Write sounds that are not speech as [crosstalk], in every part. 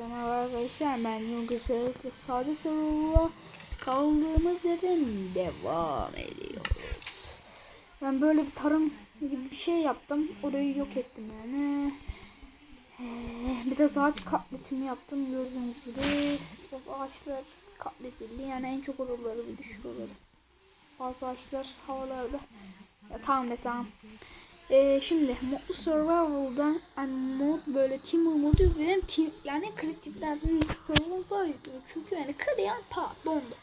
Merhaba arkadaşlar ben ve Sade Sarı'la kaldığımız yerden devam ediyoruz. Ben böyle bir tarım gibi bir şey yaptım. Orayı yok ettim yani. Ee, bir de ağaç katletimi yaptım gördüğünüz gibi. Biraz ağaçlar katletildi yani en çok oraları bir de şuraları. Bazı ağaçlar havalarda. Ya tamam be tamam. Ee, şimdi modlu survival'da yani mod böyle team modu yükledim. Team, yani kreatiflerden survival'da. Çünkü yani kırıyan pa dondu.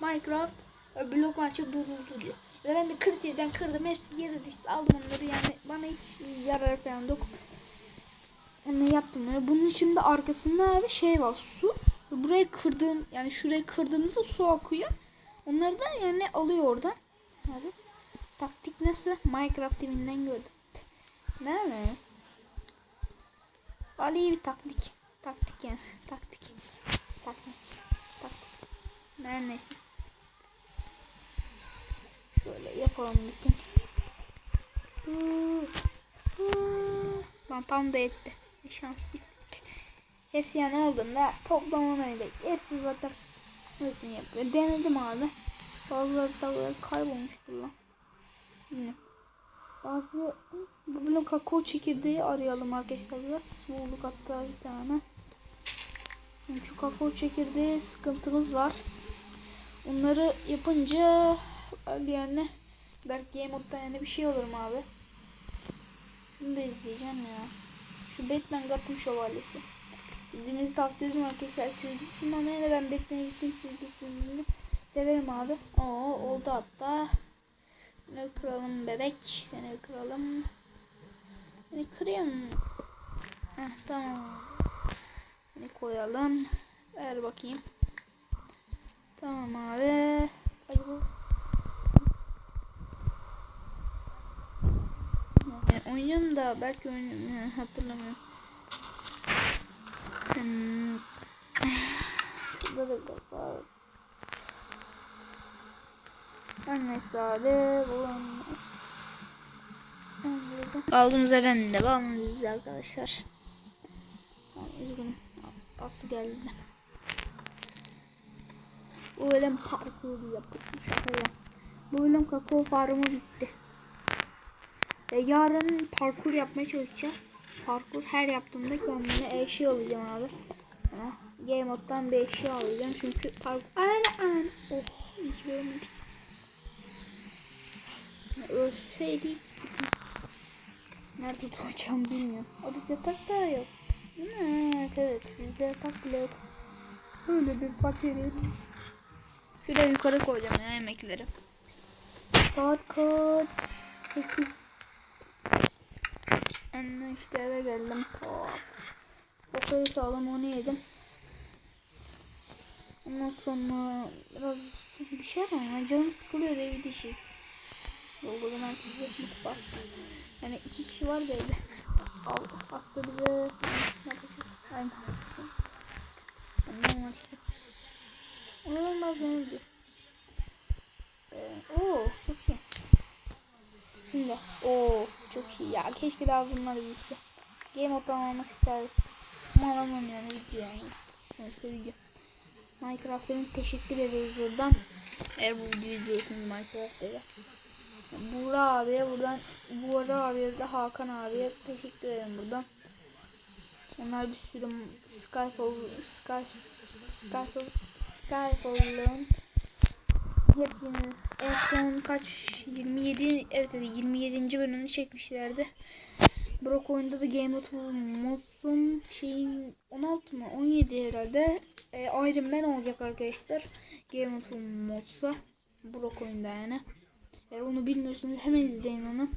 Minecraft e, blok açıp duruldu diyor. Ve ben de kreatiften kırdım. Hepsi yere düştü. Aldım onları yani bana hiç yarar falan yok. Yani yaptım. Yani bunun şimdi arkasında abi şey var su. Burayı kırdığım yani şurayı kırdığımızda su akıyor. Onları da yani alıyor oradan. Abi. Taktik nasıl? Minecraft evinden gördüm. Ne ne? Ali iyi bir taktik. Taktik yani. [laughs] Taktik. Taktik. Taktik. Her. Şöyle yapalım bakın. Lan tam da etti. Şanslı. Hepsi yani olduğunda toplamanaydı. Hepsi zaten hepsini yapıyor. Denedim abi. Bazıları da böyle kaybolmuştur lan. Bilmiyorum. Bazı bu blok kakao çekirdeği arayalım arkadaşlar biraz. Bulduk hatta bir tane. Şu kakao çekirdeği sıkıntımız var. Onları yapınca yani belki game yani bir şey olur mu abi? Bunu da izleyeceğim ya. Şu Batman Gotham Şövalyesi. İzlediğinizi tavsiye ederim arkadaşlar. Çizgi film ama ben Batman'in bütün çizgi filmini severim abi. Oo oldu hatta. Ne kıralım bebek. Seni kıralım. Seni kırayım. Heh, tamam. Seni koyalım. Ver bakayım. Tamam abi. Bu. Yani oynuyorum da belki oynuyorum. Hatırlamıyorum. Hmm. Şurada da. Her neyse abi. Bulalım. Aldığımız yerden devam edeceğiz arkadaşlar. Tamam, üzgünüm. Aslı geldi. Bu bölüm parkuru yaptık. Şakayla. Bu bölüm kakao farmı bitti. Ve yarın parkur yapmaya çalışacağız. Parkur her yaptığımda kendime eşya alacağım abi. Game moddan bir eşya alacağım çünkü parkur... Aynen aynen. Oh hiç beğenmedim. Ölseydik Nerede doğacağım bilmiyorum. O bizde yatak da yok. Evet evet bizde yatak bile yok. Böyle bir fakiriz. Şuraya yukarı koyacağım ya yemekleri. Saat kaç? 8. Anne işte eve geldim. Pat. Okayı sağlam onu yedim. Ondan sonra biraz bir şey ama canım sıkılıyor evi dişi. Yolda merkezde mutfak. Yani iki kişi var da evde. Al, hasta bize? Aynen. Annem var. Onun malzemesi. Ee, oo çok iyi. Şimdi oo çok iyi ya. Keşke daha bunlar büyüse. Game mode'dan almak isterdim. Ama yani video yani. Evet video. Minecraft'ın teşekkür ederiz buradan. Eğer bu videoyu izliyorsanız Minecraft'ta Buğra abiye buradan Buğra abiye de Hakan abiye teşekkür ederim buradan. Onlar bir sürü Skype Skype Skype Skype'ın hepsini en son kaç 27 evet 27. bölümünü çekmişlerdi. Brock oyunda da Game of Mods'un şeyin 16 mı 17 herhalde e, Iron Man olacak arkadaşlar. Game of Mods'a Brock oyunda yani. Eğer onu bilmiyorsunuz hemen izleyin onu.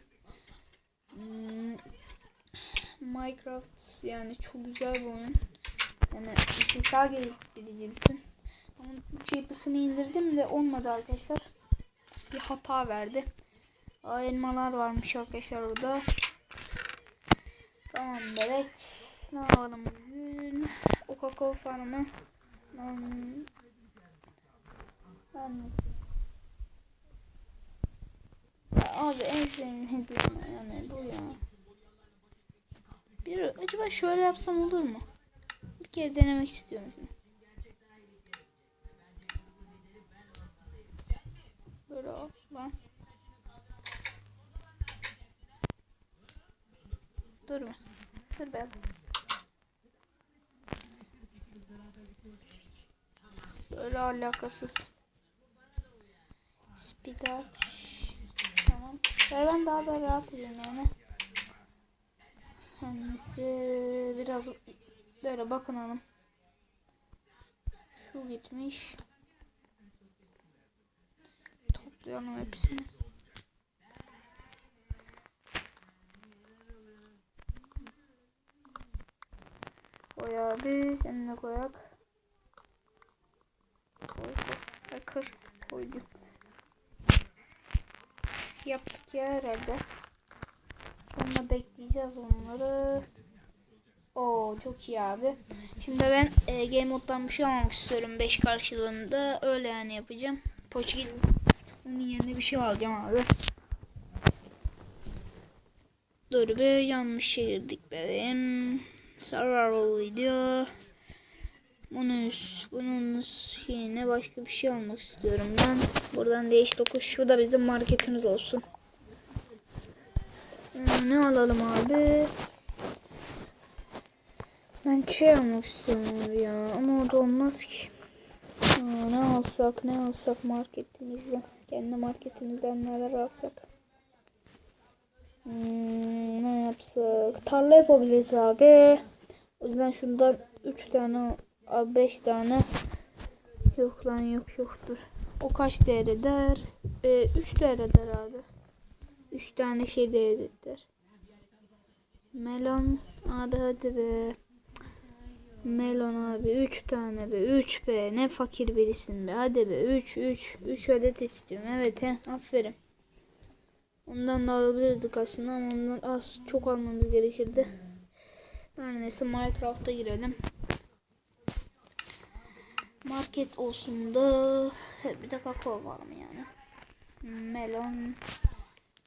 Hmm, Minecraft yani çok güzel bir oyun. Yani zeka geliştirici bütün. Onun yapısını indirdim de olmadı arkadaşlar. Bir hata verdi. Aa, elmalar varmış arkadaşlar orada. Tamam bebek. Ne yapalım bugün? O kakao farmı. Hmm. Ben Abi en sevdiğim hediye yani bu ya. Bir acaba şöyle yapsam olur mu? Bir kere denemek istiyorum şunu. Böyle lan. Dur mu? Dur be. Böyle alakasız. Speed Böyle ben daha da rahat edeyim yani. Annesi biraz böyle bakın hanım. Şu gitmiş. Toplayalım hepsini. Koy abi. Sen koyak. Koy koy. Kır. Koyduk. Yaptık ya herhalde. Sonra bekleyeceğiz onları. Oo çok iyi abi. Şimdi ben e, game moddan bir şey almak istiyorum 5 karşılığında. Öyle yani yapacağım. Poçgil onun yerine bir şey alacağım abi. Dur be yanlış şey girdik bebeğim. Survival video. Bunun, bunun şeyine başka bir şey almak istiyorum ben. Buradan değiş dokuş. Şu da bizim marketimiz olsun. Hmm, ne alalım abi? Ben şey almak istiyorum ya. Ama o da olmaz ki. Aa, ne alsak ne alsak marketimizden. Kendi marketimizden neler alsak. Hmm, ne yapsak? Tarla yapabiliriz abi. O yüzden şundan 3 tane 5 tane yok lan yok yoktur. O kaç değer eder? 3 değer eder abi. 3 tane şey değer eder. Melon abi hadi be. Melon abi 3 tane be 3 be ne fakir birisin be hadi be 3 3 3 adet istiyorum evet he aferin. Ondan da alabilirdik aslında ama ondan az çok almamız gerekirdi. Her neyse Minecraft'a girelim. Market olsun da bir de kakao var mı yani? Melon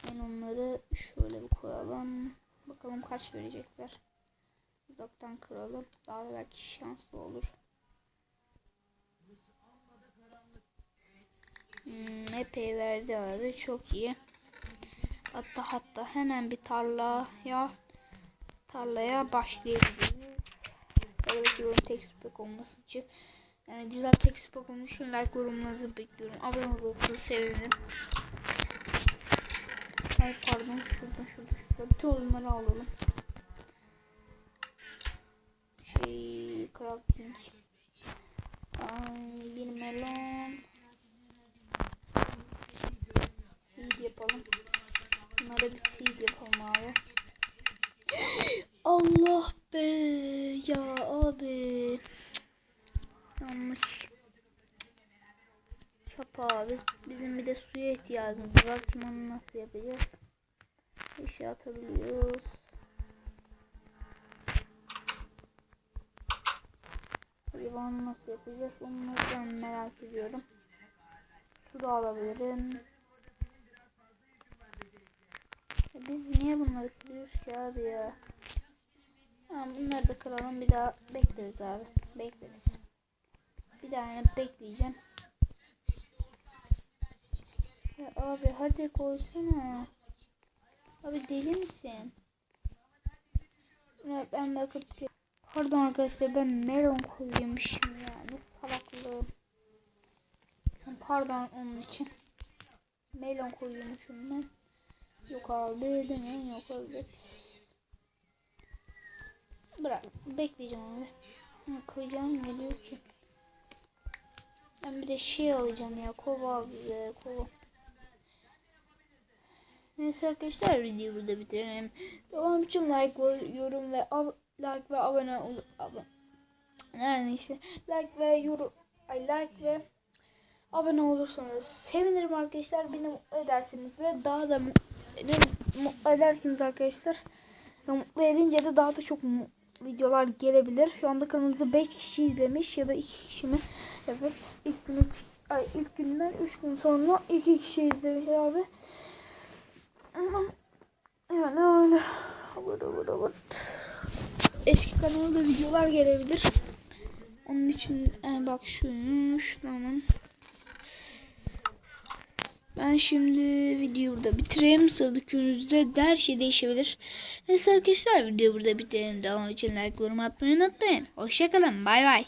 melonları şöyle bir koyalım. Bakalım kaç verecekler. Uzaktan kıralım. Daha da belki şanslı olur. Hmm, epey verdi abi. Çok iyi. Hatta hatta hemen bir tarlaya tarlaya başlayabiliriz. Tabii ki text pack olması için yani güzel pack olmuş için like yorumlarınızı bekliyorum. Abone olursanız sevinirim. Ay pardon şurada şurada şurada. Bütün oyunları alalım. Şey crafting. Ay bir melon. Seed yapalım. Bunlara bir seed yapalım abi. Allah be ya abi. Yanlış. Çap abi. Bizim bir de suya ihtiyacımız var. Onu nasıl yapacağız? İşe atabiliyoruz. Hayvanı nasıl yapacağız? Onu ben merak ediyorum. Su da alabilirim. Ya biz niye bunları kırıyoruz ki abi ya? Ha, bunları da kıralım bir daha bekleriz abi. Bekleriz. Bir daha bekleyeceğim. Abi hadi koysana. Abi deli misin? Ya ben bakıp Pardon arkadaşlar ben melon koyuyormuşum yani salaklığım. Pardon onun için. Melon koyuyormuşum ben. Yok abi demeyin yok evet. Bırak bekleyeceğim. Ha, koyacağım geliyor ki. Ben bir de şey alacağım ya kova abi kova. Neyse arkadaşlar videoyu burada bitirelim. Devam için like, yorum ve like ve abone ol abone. Her neyse like ve yorum ay like ve abone olursanız sevinirim arkadaşlar. Beni mutlu edersiniz ve daha da beni mutlu edersiniz arkadaşlar. Ve mutlu edince de daha da çok videolar gelebilir. Şu anda kanalımızda 5 kişi izlemiş ya da 2 kişi mi? Evet. ilk gün ay ilk günden 3 gün sonra 2 kişi izlemiş abi. Yani öyle. Eski kanalda videolar gelebilir. Onun için e, bak şuymuş tamam. Ben şimdi videoyu burada bitireyim. Sıradaki günümüzde de her şey değişebilir. Neyse arkadaşlar videoyu burada bitirelim. Devam için like yorum atmayı unutmayın. Hoşçakalın. Bay bay.